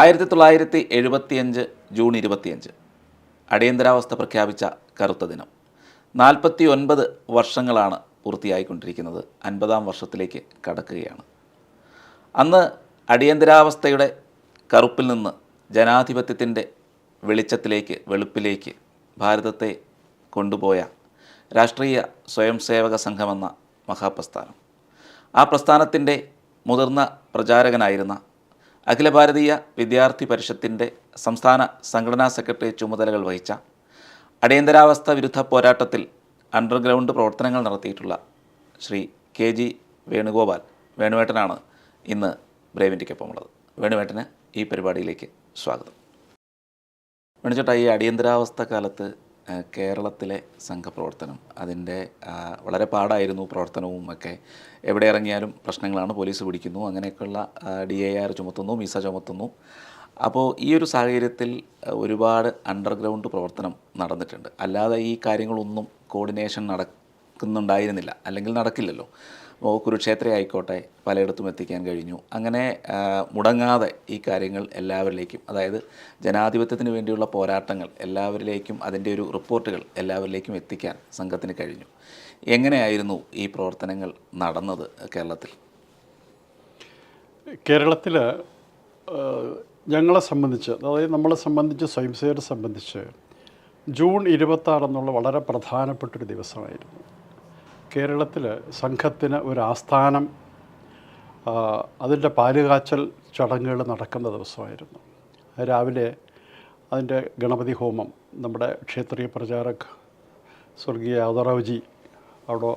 ആയിരത്തി തൊള്ളായിരത്തി എഴുപത്തിയഞ്ച് ജൂൺ ഇരുപത്തിയഞ്ച്. അടിയന്തരാവസ്ഥ പ്രഖ്യാപിച്ച കറുത്ത ദിനം. നാൽപ്പത്തി ഒൻപത് വർഷങ്ങളാണ് പൂർത്തിയായിക്കൊണ്ടിരിക്കുന്നത്. അൻപതാം വർഷത്തിലേക്ക് കടക്കുകയാണ്. അന്ന് അടിയന്തരാവസ്ഥയുടെ കറുപ്പിൽ നിന്ന് ജനാധിപത്യത്തിന്റെ വെളിച്ചത്തിലേക്ക് വെളുപ്പിലേക്ക് ഭാരതത്തെ കൊണ്ടുപോയ രാഷ്ട്രീയ സ്വയം സേവക സംഘമെന്ന മഹാപ്രസ്ഥാനം. ആ പ്രസ്ഥാനത്തിന്റെ മുതിർന്ന പ്രചാരകനായിരുന്ന അഖില ഭാരതീയ വിദ്യാർത്ഥി പരിഷത്തിന്റെ സംസ്ഥാന സംഘടനാ സെക്രട്ടറി ചുമതലകൾ വഹിച്ച അടിയന്തരാവസ്ഥ വിരുദ്ധ പോരാട്ടത്തിൽ അണ്ടർഗ്രൗണ്ട് പ്രവർത്തനങ്ങൾ നടത്തിയിട്ടുള്ള ശ്രീ കെ ജി വേണുഗോപാൽ വേണുവേട്ടനാണ് ഇന്ന് ബ്രേവിന്റെക്കൊപ്പമുള്ളത് വേണുവേട്ടന് ഈ പരിപാടിയിലേക്ക് സ്വാഗതം. വേണുചേട്ടാ ഈ അടിയന്തരാവസ്ഥ കാലത്ത് കേരളത്തിലെ സംഘപ്രവർത്തനം അതിന്റെ വളരെ പാടായിരുന്നു പ്രവർത്തനവും ഒക്കെ. എവിടെ ഇറങ്ങിയാലും പ്രശ്നങ്ങളാണ് പോലീസ് പിടിക്കുന്നു അങ്ങനെയൊക്കെയുള്ള ഡി എ ആർ ചുമത്തുന്നു മിസ ചുമത്തുന്നു. അപ്പോൾ ഈ ഒരു സാഹചര്യത്തിൽ ഒരുപാട് അണ്ടർഗ്രൗണ്ട് പ്രവർത്തനം നടന്നിട്ടുണ്ട്. അല്ലാതെ ഈ കാര്യങ്ങളൊന്നും കോർഡിനേഷൻ നടക്കുന്നുണ്ടായിരുന്നില്ല. അല്ലെങ്കിൽ നടക്കില്ലല്ലോ. കുരുക്ഷേത്ര ആയിക്കോട്ടെ പലയിടത്തും എത്തിക്കാൻ കഴിഞ്ഞു. അങ്ങനെ മുടങ്ങാതെ ഈ കാര്യങ്ങൾ എല്ലാവരിലേക്കും അതായത് ജനാധിപത്യത്തിന് വേണ്ടിയുള്ള പോരാട്ടങ്ങൾ എല്ലാവരിലേക്കും അതിന്റെ ഒരു റിപ്പോർട്ടുകൾ എല്ലാവരിലേക്കും എത്തിക്കാൻ സംഘത്തിന് കഴിഞ്ഞു. എങ്ങനെയായിരുന്നു ഈ പ്രവർത്തനങ്ങൾ നടന്നത് കേരളത്തിൽ? കേരളത്തിൽ ഞങ്ങളെ സംബന്ധിച്ച് അതായത് നമ്മളെ സംബന്ധിച്ച് സ്വയംസേവരെ സംബന്ധിച്ച് ജൂൺ ഇരുപത്താറെന്നുള്ള വളരെ പ്രധാനപ്പെട്ടൊരു ദിവസമായിരുന്നു. കേരളത്തിൽ സംഘത്തിന് ഒരു ആസ്ഥാനം അതിന്റെ പാലുകാച്ചൽ ചടങ്ങുകൾ നടക്കുന്ന ദിവസമായിരുന്നു. രാവിലെ അതിന്റെ ഗണപതി ഹോമം നമ്മുടെ ക്ഷേത്രീയ പ്രചാരക് സ്വർഗീയ യാദറാവ്ജി അവിടെ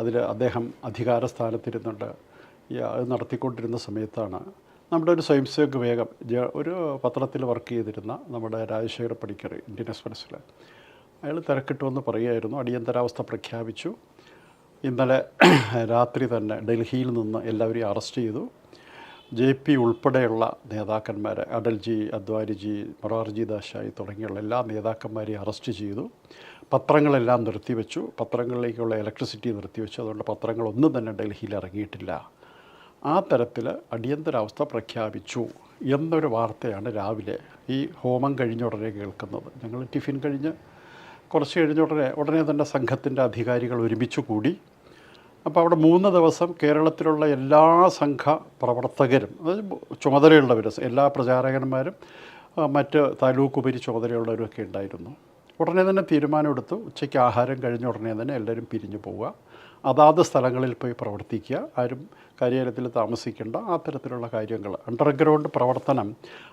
അതിൽ അദ്ദേഹം അധികാര സ്ഥാനത്തിരുന്നുണ്ട് അത് നടത്തിക്കൊണ്ടിരുന്ന സമയത്താണ് നമ്മുടെ ഒരു സ്വയംസേവക് വേഗം ഒരു പത്രത്തിൽ വർക്ക് ചെയ്തിരുന്ന നമ്മുടെ രാജശേഖര പണിക്കർ ഇന്ത്യൻ എക്സ്പ്രസ്സിൽ അയാൾ തിരക്കിട്ടു എന്ന് പറയുമായിരുന്നു അടിയന്തരാവസ്ഥ പ്രഖ്യാപിച്ചു. ഇന്നലെ രാത്രി തന്നെ ഡൽഹിയിൽ നിന്ന് എല്ലാവരെയും അറസ്റ്റ് ചെയ്തു. ജെ പി ഉൾപ്പെടെയുള്ള നേതാക്കന്മാരെ അടൽജി അദ്വാനിജി മൊറാർജി ദാശായി തുടങ്ങിയുള്ള എല്ലാ നേതാക്കന്മാരെയും അറസ്റ്റ് ചെയ്തു. പത്രങ്ങളെല്ലാം നിർത്തിവെച്ചു. പത്രങ്ങളിലേക്കുള്ള ഇലക്ട്രിസിറ്റി നിർത്തിവെച്ചു. അതുകൊണ്ട് പത്രങ്ങളൊന്നും തന്നെ ഡൽഹിയിൽ ഇറങ്ങിയിട്ടില്ല. ആ തരത്തിൽ അടിയന്തരാവസ്ഥ പ്രഖ്യാപിച്ചു എന്നൊരു വാർത്തയാണ് രാവിലെ ഈ ഹോമം കഴിഞ്ഞ ഉടനെ കേൾക്കുന്നത്. ഞങ്ങൾ ടിഫിൻ കഴിഞ്ഞ് കുറച്ച് കഴിഞ്ഞ ഉടനെ ഉടനെ തന്നെ സംഘത്തിന്റെ അധികാരികൾ ഒരുമിച്ച് കൂടി അപ്പോൾ അവിടെ മൂന്ന് ദിവസം കേരളത്തിലുള്ള എല്ലാ സംഘ പ്രവർത്തകരും ചുമതലയുള്ളവർ എല്ലാ പ്രചാരകന്മാരും മറ്റ് താലൂക്ക് ഉപരി ചുമതലയുള്ളവരൊക്കെ ഉണ്ടായിരുന്നു. ഉടനെ തന്നെ തീരുമാനമെടുത്തു. ഉച്ചയ്ക്ക് ആഹാരം കഴിഞ്ഞ ഉടനെ തന്നെ എല്ലാവരും പിരിഞ്ഞു പോവുക. അതാത് സ്ഥലങ്ങളിൽ പോയി പ്രവർത്തിക്കുക. ആരും കാര്യാലയത്തിൽ താമസിക്കേണ്ട ആ തരത്തിലുള്ള കാര്യങ്ങൾ. അണ്ടർഗ്രൗണ്ട് പ്രവർത്തനം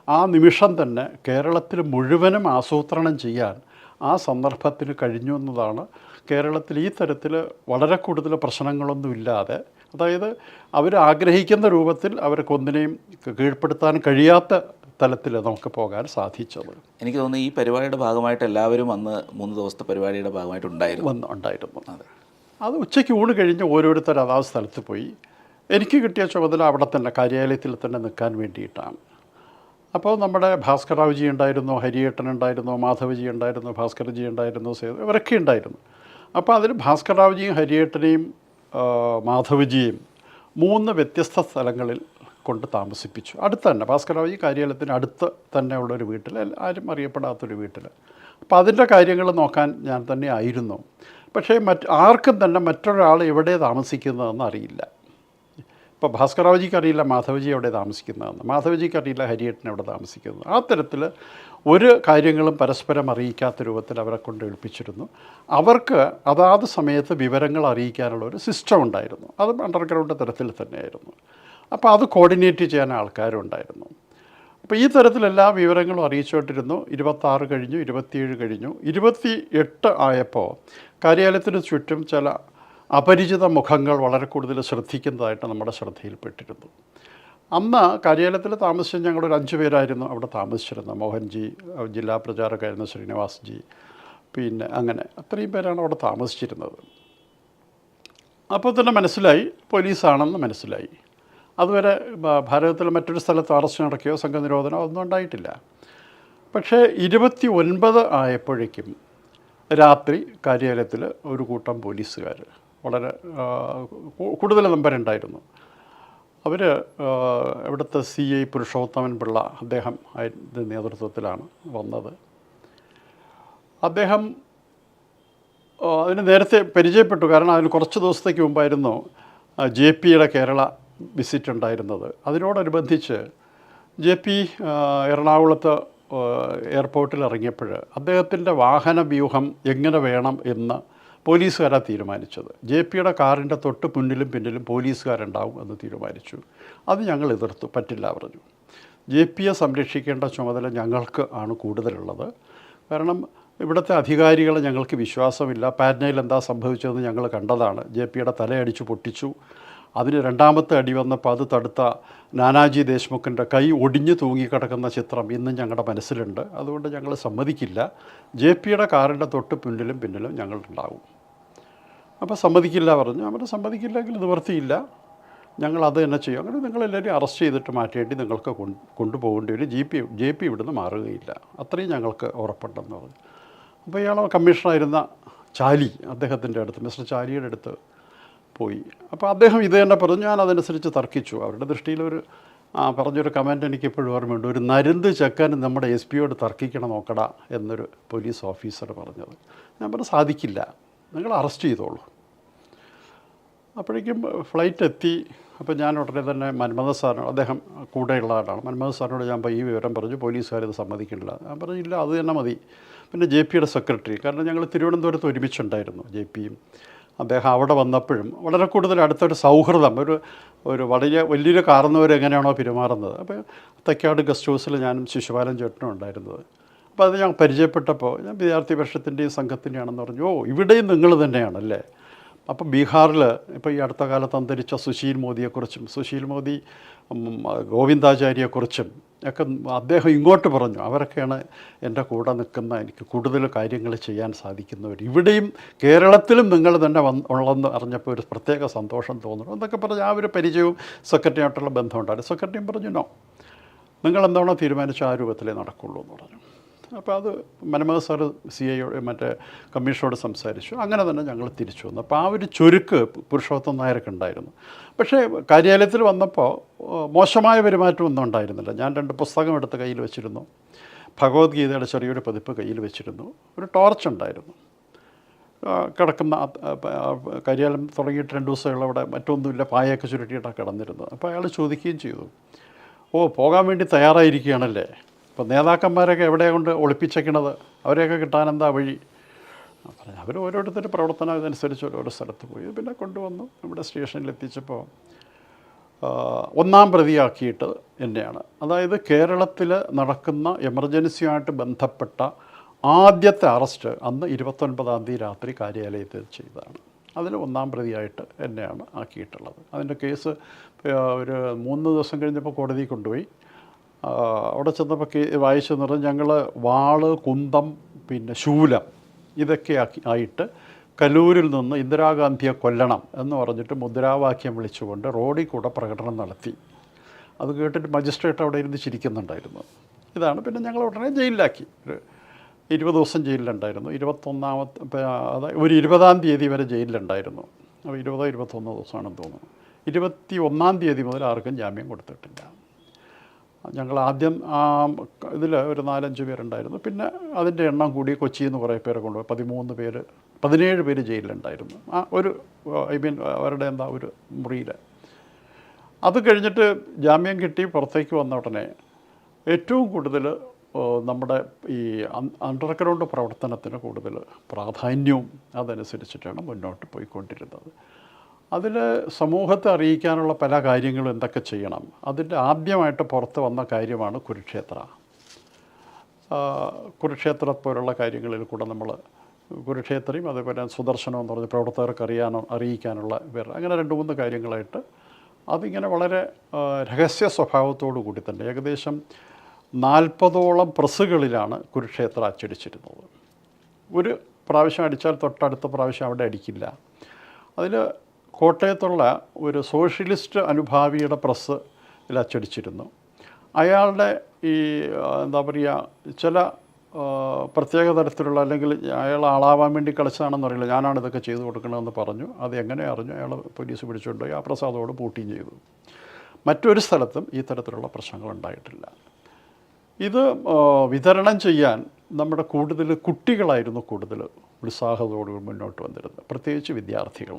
ആ നിമിഷം തന്നെ കേരളത്തിൽ മുഴുവനും ആസൂത്രണം ചെയ്യാൻ ആ സന്ദർഭത്തിന് കഴിഞ്ഞു എന്നതാണ് കേരളത്തിൽ ഈ തരത്തിൽ വളരെ കൂടുതൽ പ്രശ്നങ്ങളൊന്നുമില്ലാതെ അതായത് അവർ ആഗ്രഹിക്കുന്ന രൂപത്തിൽ അവർക്ക് ഒന്നിനെയും കീഴ്പ്പെടുത്താൻ കഴിയാത്ത തലത്തിൽ നമുക്ക് പോകാൻ സാധിച്ചത്. എനിക്ക് തോന്നുന്നു ഈ പരിപാടിയുടെ ഭാഗമായിട്ട് എല്ലാവരും അന്ന് മൂന്ന് ദിവസത്തെ പരിപാടിയുടെ ഭാഗമായിട്ട് ഉണ്ടായിരുന്നു. ഉണ്ടായിരുന്നു. അതെ. അത് ഉച്ചയ്ക്ക് ഊണ് കഴിഞ്ഞ് ഓരോരുത്തർ അതാത് സ്ഥലത്ത് പോയി. എനിക്ക് കിട്ടിയ ചുമതല അവിടെ തന്നെ കാര്യാലയത്തിൽ തന്നെ നിൽക്കാൻ വേണ്ടിയിട്ടാണ്. അപ്പോൾ നമ്മുടെ ഭാസ്കറാവുജി ഉണ്ടായിരുന്നു ഹരിയേട്ടൻ ഉണ്ടായിരുന്നു മാധവജി ഉണ്ടായിരുന്നു ഭാസ്കർജി ഉണ്ടായിരുന്നു ഇവരൊക്കെ ഉണ്ടായിരുന്നു. അപ്പോൾ അതിൽ ഭാസ്കറാവുജിയും ഹരിയേട്ടനെയും മാധവജിയും മൂന്ന് വ്യത്യസ്ത സ്ഥലങ്ങളിൽ കൊണ്ട് താമസിപ്പിച്ചു. അടുത്ത് തന്നെ ഭാസ്കറാവുജി കാര്യാലയത്തിന് അടുത്ത് തന്നെ ഉള്ളൊരു വീട്ടിൽ ആരും അറിയപ്പെടാത്തൊരു വീട്ടിൽ. അപ്പോൾ അതിന്റെ കാര്യങ്ങൾ നോക്കാൻ ഞാൻ തന്നെ ആയിരുന്നു. പക്ഷേ മറ്റ് ആർക്കും തന്നെ മറ്റൊരാൾ എവിടെ താമസിക്കുന്നതെന്ന് അറിയില്ല. ഇപ്പോൾ ഭാസ്കറാവജിക്ക് അറിയില്ല മാധവജി എവിടെ താമസിക്കുന്നതെന്ന് മാധവജിക്ക് അറിയില്ല ഹരിയേട്ടൻ എവിടെ താമസിക്കുന്നത് ആ തരത്തിൽ ഒരു കാര്യങ്ങളും പരസ്പരം അറിയിക്കാത്ത രൂപത്തിൽ അവരെ കൊണ്ട് എളുപ്പിച്ചിരുന്നു അവർക്ക് അതാത് സമയത്ത് വിവരങ്ങൾ അറിയിക്കാനുള്ള ഒരു സിസ്റ്റം ഉണ്ടായിരുന്നു. അത് അണ്ടർഗ്രൗണ്ട് തരത്തിൽ തന്നെയായിരുന്നു. അപ്പോൾ അത് കോർഡിനേറ്റ് ചെയ്യാൻ ആൾക്കാരുണ്ടായിരുന്നു. അപ്പോൾ ഈ തരത്തിൽ എല്ലാ വിവരങ്ങളും അറിയിച്ചുകൊണ്ടിരുന്നു. ഇരുപത്താറ് കഴിഞ്ഞു ഇരുപത്തിയേഴ് കഴിഞ്ഞു. ഇരുപത്തി എട്ട് ആയപ്പോൾ കാര്യാലയത്തിന് ചുറ്റും ചില അപരിചിത മുഖങ്ങൾ വളരെ കൂടുതൽ ശ്രദ്ധിക്കുന്നതായിട്ട് നമ്മുടെ ശ്രദ്ധയിൽപ്പെട്ടിരുന്നു. അന്ന് കാര്യാലയത്തിൽ താമസിച്ച ഞങ്ങളൊരു അഞ്ച് പേരായിരുന്നു. അവിടെ താമസിച്ചിരുന്നത് മോഹൻജി ജില്ലാ പ്രചാരകായിരുന്നു ശ്രീനിവാസ് ജി പിന്നെ അങ്ങനെ അത്രയും പേരാണ് അവിടെ താമസിച്ചിരുന്നത്. അപ്പോൾ തന്നെ മനസ്സിലായി പോലീസാണെന്ന് മനസ്സിലായി. അതുവരെ ഭാരതത്തിൽ മറ്റൊരു സ്ഥലത്ത് അറസ്റ്റ് നടക്കുകയോ സംഘനിരോധനമോ ഒന്നും ഉണ്ടായിട്ടില്ല. പക്ഷേ ഇരുപത്തി ഒൻപത് ആയപ്പോഴേക്കും രാത്രി കാര്യാലയത്തിൽ ഒരു കൂട്ടം പോലീസുകാർ വളരെ കൂടുതൽ നമ്പരുണ്ടായിരുന്നു. അവർ ഇവിടുത്തെ സി ഐ പുരുഷോത്തമൻ പിള്ള അദ്ദേഹം അതിന്റെ നേതൃത്വത്തിലാണ് വന്നത്. അദ്ദേഹം അതിന് നേരത്തെ പരിചയപ്പെട്ടു. കാരണം അതിന് കുറച്ച് ദിവസത്തേക്ക് മുമ്പായിരുന്നു ജെ പിയുടെ കേരള വിസിറ്റ് ഉണ്ടായിരുന്നത് അതിനോടനുബന്ധിച്ച് ജെ പി എറണാകുളത്ത് എയർപോർട്ടിൽ ഇറങ്ങിയപ്പോൾ അദ്ദേഹത്തിന്റെ വാഹന വ്യൂഹം എങ്ങനെ വേണം എന്ന് പോലീസുകാരാണ് തീരുമാനിച്ചത്. ജെ പിയുടെ കാറിന്റെ തൊട്ട് മുന്നിലും പിന്നിലും പോലീസുകാരുണ്ടാവും എന്ന് തീരുമാനിച്ചു. അത് ഞങ്ങൾ എതിർത്തു പറ്റില്ല പറഞ്ഞു. ജെ പിയെ സംരക്ഷിക്കേണ്ട ചുമതല ഞങ്ങൾക്ക് ആണ് കൂടുതലുള്ളത്. കാരണം ഇവിടുത്തെ അധികാരികളെ ഞങ്ങൾക്ക് വിശ്വാസമില്ല. പാറ്റ്നയിൽ എന്താ സംഭവിച്ചതെന്ന് ഞങ്ങൾ കണ്ടതാണ്. ജെ പിയുടെ തലയടിച്ചു പൊട്ടിച്ചു. അതിന് രണ്ടാമത്തെ അടി വന്നപ്പോൾ അത് തടുത്ത നാനാജി ദേശ്മുഖിന്റെ കൈ ഒടിഞ്ഞു തൂങ്ങിക്കിടക്കുന്ന ചിത്രം ഇന്നും ഞങ്ങളുടെ മനസ്സിലുണ്ട്. അതുകൊണ്ട് ഞങ്ങൾ സമ്മതിക്കില്ല. ജെ പിയുടെ കാറിന്റെ തൊട്ട് പിന്നിലും പിന്നിലും ഞങ്ങളുണ്ടാവും അപ്പോൾ സമ്മതിക്കില്ല പറഞ്ഞു. അവർ സമ്മതിക്കില്ലെങ്കിൽ നിവൃത്തിയില്ല ഞങ്ങൾ അത് തന്നെ ചെയ്യും. അങ്ങനെ നിങ്ങളെല്ലാവരും അറസ്റ്റ് ചെയ്തിട്ട് മാറ്റേണ്ടി നിങ്ങൾക്ക് കൊണ്ട് കൊണ്ടുപോകേണ്ടി വരും. ജി പി ജെ പി ഇവിടുന്ന് മാറുകയില്ല. അത്രയും ഞങ്ങൾക്ക് ഉറപ്പുണ്ടെന്ന് പറഞ്ഞു. അപ്പോൾ ഇയാൾ കമ്മീഷണറായിരുന്ന ചാലി അദ്ദേഹത്തിന്റെ അടുത്ത് മിസ്റ്റർ ചാലിയുടെ അടുത്ത് പോയി. അപ്പോൾ അദ്ദേഹം ഇത് തന്നെ പറഞ്ഞു ഞാൻ അതനുസരിച്ച് തർക്കിച്ചു. അവരുടെ ദൃഷ്ടിയിലൊരു ആ, പറഞ്ഞൊരു കമന്റ് എനിക്ക് ഇപ്പോഴും ഓർമ്മയുണ്ട്. ഒരു നരുന്ത് ചെക്കൻ നമ്മുടെ എസ് പിയോട് തർക്കിക്കണം നോക്കടാ എന്നൊരു പോലീസ് ഓഫീസർ പറഞ്ഞത്. ഞാൻ പറഞ്ഞു സാധിക്കില്ല. നിങ്ങൾ അറസ്റ്റ് ചെയ്തോളൂ. അപ്പോഴേക്കും ഫ്ലൈറ്റ് എത്തി. അപ്പോൾ ഞാൻ ഉടനെ തന്നെ മന്മഥ സാറിനോട് അദ്ദേഹം കൂടെയുള്ള ആളാണ്. മന്മഥ സാറിനോട് ഞാൻ ഈ വിവരം പറഞ്ഞു. പോലീസുകാരിത് സമ്മതിക്കില്ല ഞാൻ പറഞ്ഞു ഇല്ല അത് തന്നെ മതി. പിന്നെ ജെ പിയുടെ സെക്രട്ടറി കാരണം ഞങ്ങൾ തിരുവനന്തപുരത്ത് ഒരുമിച്ചുണ്ടായിരുന്നു ജെ പിയും. അദ്ദേഹം അവിടെ വന്നപ്പോഴും വളരെ കൂടുതൽ അടുത്തൊരു സൗഹൃദം ഒരു ഒരു വലിയ വലിയൊരു കാർന്നവർ എങ്ങനെയാണോ പെരുമാറുന്നത്. അപ്പോൾ തെക്കാട് ഗസ്റ്റ് ഹൗസിൽ ഞാനും ശിശുപാലൻ ചേട്ടനും ഉണ്ടായിരുന്നത്. അപ്പോൾ അത് ഞാൻ പരിചയപ്പെട്ടപ്പോൾ ഞാൻ വിദ്യാർത്ഥി പക്ഷത്തിന്റെയും സംഘത്തിന്റെയാണെന്ന് പറഞ്ഞു ഓ ഇവിടെയും നിങ്ങൾ തന്നെയാണല്ലേ? അപ്പോൾ ബീഹാറിൽ ഇപ്പോൾ ഈ അടുത്ത കാലത്ത് അന്തരിച്ച സുശീൽ മോദിയെക്കുറിച്ചും സുശീൽ മോദി ഗോവിന്ദാചാര്യയെക്കുറിച്ചും ഒക്കെ അദ്ദേഹം ഇങ്ങോട്ട് പറഞ്ഞു. അവരൊക്കെയാണ് എന്റെ കൂടെ നിൽക്കുന്ന എനിക്ക് കൂടുതൽ കാര്യങ്ങൾ ചെയ്യാൻ സാധിക്കുന്നവർ. ഇവിടെയും കേരളത്തിലും നിങ്ങൾ തന്നെ വന്ന് ഉള്ളതെന്ന് അറിഞ്ഞപ്പോൾ ഒരു പ്രത്യേക സന്തോഷം തോന്നുന്നു. എന്നൊക്കെ പറഞ്ഞ് ആ ഒരു പരിചയവും സെക്രട്ടറിയായിട്ടുള്ള ബന്ധമുണ്ടായിരുന്നു. സെക്രട്ടറിയും പറഞ്ഞു നോ നിങ്ങൾ എന്താണോ തീരുമാനിച്ച ആ രൂപത്തിലേ നടക്കുള്ളൂ എന്ന് പറഞ്ഞു. അപ്പോൾ അത് മനമോഹൻ സാറ് സി ഐയോട് മറ്റേ കമ്മീഷനോട് സംസാരിച്ചു. അങ്ങനെ തന്നെ ഞങ്ങൾ തിരിച്ചു വന്നു. അപ്പോൾ ആ ഒരു ചുരുക്ക് പുരുഷോത്തം നായർക്ക് ഉണ്ടായിരുന്നു. പക്ഷേ കാര്യാലയത്തിൽ വന്നപ്പോൾ മോശമായ പെരുമാറ്റമൊന്നും ഉണ്ടായിരുന്നില്ല. ഞാൻ രണ്ട് പുസ്തകം എടുത്ത് കയ്യിൽ വെച്ചിരുന്നു. ഭഗവത്ഗീതയുടെ ചെറിയൊരു പതിപ്പ് കയ്യിൽ വെച്ചിരുന്നു. ഒരു ടോർച്ച് ഉണ്ടായിരുന്നു. കിടക്കുന്ന കരിയാലം തുടങ്ങിയിട്ട് രണ്ട് ദിവസമുള്ള അവിടെ മറ്റൊന്നുമില്ല. പായൊക്കെ ചുരുട്ടിയിട്ടാണ് കിടന്നിരുന്നത്. അപ്പോൾ അയാൾ ചോദിക്കുകയും ചെയ്തു. ഓ പോകാൻ വേണ്ടി തയ്യാറായിരിക്കുകയാണല്ലേ? അപ്പോൾ നേതാക്കന്മാരൊക്കെ എവിടെയാണ് കൊണ്ട് ഒളിപ്പിച്ചേക്കണത്? അവരെയൊക്കെ കിട്ടാൻ എന്താ വഴി? പറഞ്ഞു അവർ ഓരോരുത്തരുടെ പ്രവർത്തനം ഇതനുസരിച്ച് ഓരോരോ സ്ഥലത്ത് പോയി. പിന്നെ കൊണ്ടുവന്നു. നമ്മുടെ സ്റ്റേഷനിൽ എത്തിച്ചപ്പോൾ ഒന്നാം പ്രതിയാക്കിയിട്ട് എന്നെയാണ്. അതായത് കേരളത്തിൽ നടക്കുന്ന എമർജൻസിയുമായിട്ട് ബന്ധപ്പെട്ട ആദ്യത്തെ അറസ്റ്റ് അന്ന് ഇരുപത്തൊൻപതാം തീയതി രാത്രി കാര്യാലയത്തിൽ ചെയ്തതാണ്. അതിൽ ഒന്നാം പ്രതിയായിട്ട് എന്നെയാണ് ആക്കിയിട്ടുള്ളത്. അതിന്റെ കേസ് ഒരു മൂന്ന് ദിവസം കഴിഞ്ഞപ്പോൾ കോടതി കൊണ്ടുപോയി. അവിടെ ചെന്നപ്പോൾ വായിച്ചു വായിച്ചെന്ന് പറഞ്ഞാൽ ഞങ്ങൾ വാൾ കുന്തം പിന്നെ ശൂലം ഇതൊക്കെ ആക്കി ആയിട്ട് കലൂരിൽ നിന്ന് ഇന്ദിരാഗാന്ധിയെ കൊല്ലണം എന്ന് പറഞ്ഞിട്ട് മുദ്രാവാക്യം വിളിച്ചുകൊണ്ട് റോഡിൽ കൂടെ പ്രകടനം നടത്തി. അത് കേട്ടിട്ട് മജിസ്ട്രേറ്റ് അവിടെ ഇരുന്ന് ചിരിക്കുന്നുണ്ടായിരുന്നു. ഇതാണ് പിന്നെ ഞങ്ങൾ ഉടനെ ജയിലിലാക്കി. ഒരു ഇരുപത് ദിവസം ജയിലിലുണ്ടായിരുന്നു. ഇരുപത്തൊന്നാമത്തെ അതായത് ഒരു ഇരുപതാം തീയതി വരെ ജയിലിലുണ്ടായിരുന്നു. അപ്പോൾ ഇരുപതോ ഇരുപത്തൊന്നോ ദിവസമാണെന്ന് തോന്നുന്നു. ഇരുപത്തി ഒന്നാം തീയതി മുതൽ ആർക്കും ജാമ്യം കൊടുത്തിട്ടില്ല. ഞങ്ങൾ ആദ്യം ആ ഇതിൽ ഒരു നാലഞ്ച് പേരുണ്ടായിരുന്നു. പിന്നെ അതിന്റെ എണ്ണം കൂടി കൊച്ചി എന്ന് കുറേ പേരെ കൊണ്ടുപോയി. പതിമൂന്ന് പേര് പതിനേഴ് പേര് ജയിലിലുണ്ടായിരുന്നു. ആ ഒരു ഐ മീൻ അവരുടെ എന്താ ഒരു മുറിയിൽ അത് കഴിഞ്ഞിട്ട് ജാമ്യം കിട്ടി പുറത്തേക്ക് വന്ന ഉടനെ ഏറ്റവും കൂടുതൽ നമ്മുടെ ഈ അണ്ടർഗ്രൗണ്ട് പ്രവർത്തനത്തിന് കൂടുതൽ പ്രാധാന്യവും അതനുസരിച്ചിട്ടാണ് മുന്നോട്ട് പോയിക്കൊണ്ടിരുന്നത്. അതിൽ സമൂഹത്തെ അറിയിക്കാനുള്ള പല കാര്യങ്ങളും എന്തൊക്കെ ചെയ്യണം? അതിന്റെ ആദ്യമായിട്ട് പുറത്ത് വന്ന കാര്യമാണ് കുരുക്ഷേത്ര. കുരുക്ഷേത്ര പോലുള്ള കാര്യങ്ങളിൽ കൂടെ നമ്മൾ കുരുക്ഷേത്രയും അതേപോലെ സുദർശനം എന്ന് പറഞ്ഞ പ്രവർത്തകർക്ക് അറിയാനോ അറിയിക്കാനുള്ള വേറെ അങ്ങനെ രണ്ട് മൂന്ന് കാര്യങ്ങളായിട്ട് അതിങ്ങനെ വളരെ രഹസ്യ സ്വഭാവത്തോടു കൂടി തന്നെ ഏകദേശം നാൽപ്പതോളം പ്രസ്സുകളിലാണ് കുരുക്ഷേത്ര അച്ചടിച്ചിരുന്നത്. ഒരു പ്രാവശ്യം അടിച്ചാൽ തൊട്ടടുത്ത പ്രാവശ്യം അവിടെ അടിക്കില്ല. അതിൽ കോട്ടയത്തുള്ള ഒരു സോഷ്യലിസ്റ്റ് അനുഭാവിയുടെ പ്രസ് അച്ചടിച്ചിരുന്നു. അയാളുടെ ഈ എന്താ പറയുക ചില പ്രത്യേക തരത്തിലുള്ള അല്ലെങ്കിൽ അയാൾ ആളാവാൻ വേണ്ടി കളിച്ചതാണെന്ന് അറിയില്ല. ഞാനാണ് ഇതൊക്കെ ചെയ്തു കൊടുക്കണമെന്ന് പറഞ്ഞു. അത് എങ്ങനെ അറിഞ്ഞു? അയാൾ പോലീസ് പിടിച്ചുകൊണ്ടുപോയി ആ പ്രസാദോട് പൂട്ടിയും ചെയ്തു. മറ്റൊരു സ്ഥലത്തും ഈ തരത്തിലുള്ള പ്രശ്നങ്ങൾ ഉണ്ടായിട്ടില്ല. ഇത് വിതരണം ചെയ്യാൻ നമ്മുടെ കൂടുതൽ കുട്ടികളായിരുന്നു കൂടുതൽ ഉത്സാഹത്തോടു മുന്നോട്ട് വന്നിരുന്നത്. പ്രത്യേകിച്ച് വിദ്യാർത്ഥികൾ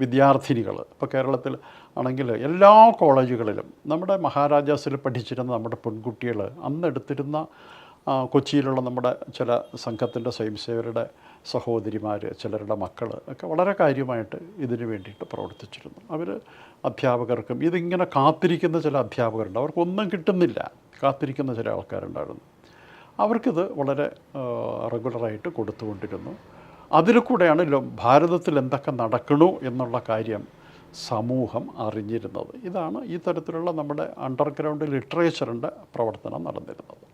വിദ്യാർത്ഥിനികൾ. ഇപ്പോൾ കേരളത്തിൽ ആണെങ്കിൽ എല്ലാ കോളേജുകളിലും നമ്മുടെ മഹാരാജാസിൽ പഠിച്ചിരുന്ന നമ്മുടെ പെൺകുട്ടികൾ അന്നെടുത്തിരുന്ന കൊച്ചിയിലുള്ള നമ്മുടെ ചില സംഘത്തിന്റെ സ്വയംസേവരുടെ സഹോദരിമാർ ചിലരുടെ മക്കൾ ഒക്കെ വളരെ കാര്യമായിട്ട് ഇതിന് വേണ്ടിയിട്ട് പ്രവർത്തിച്ചിരുന്നു. അവർ അധ്യാപകർക്കും ഇതിങ്ങനെ കാത്തിരിക്കുന്ന ചില അധ്യാപകരുണ്ട്. അവർക്കൊന്നും കിട്ടുന്നില്ല. കാത്തിരിക്കുന്ന ചില ആൾക്കാരുണ്ടായിരുന്നു. അവർക്കിത് വളരെ റെഗുലറായിട്ട് കൊടുത്തുകൊണ്ടിരുന്നു. അതിൽ കൂടെയാണ് ഭാരതത്തിൽ എന്തൊക്കെ നടക്കണു എന്നുള്ള കാര്യം സമൂഹം അറിഞ്ഞിരുന്നത്. ഇതാണ് ഈ തരത്തിലുള്ള നമ്മുടെ അണ്ടർഗ്രൗണ്ട് ലിറ്ററേച്ചറിന്റെ പ്രവർത്തനം നടന്നിരുന്നത്.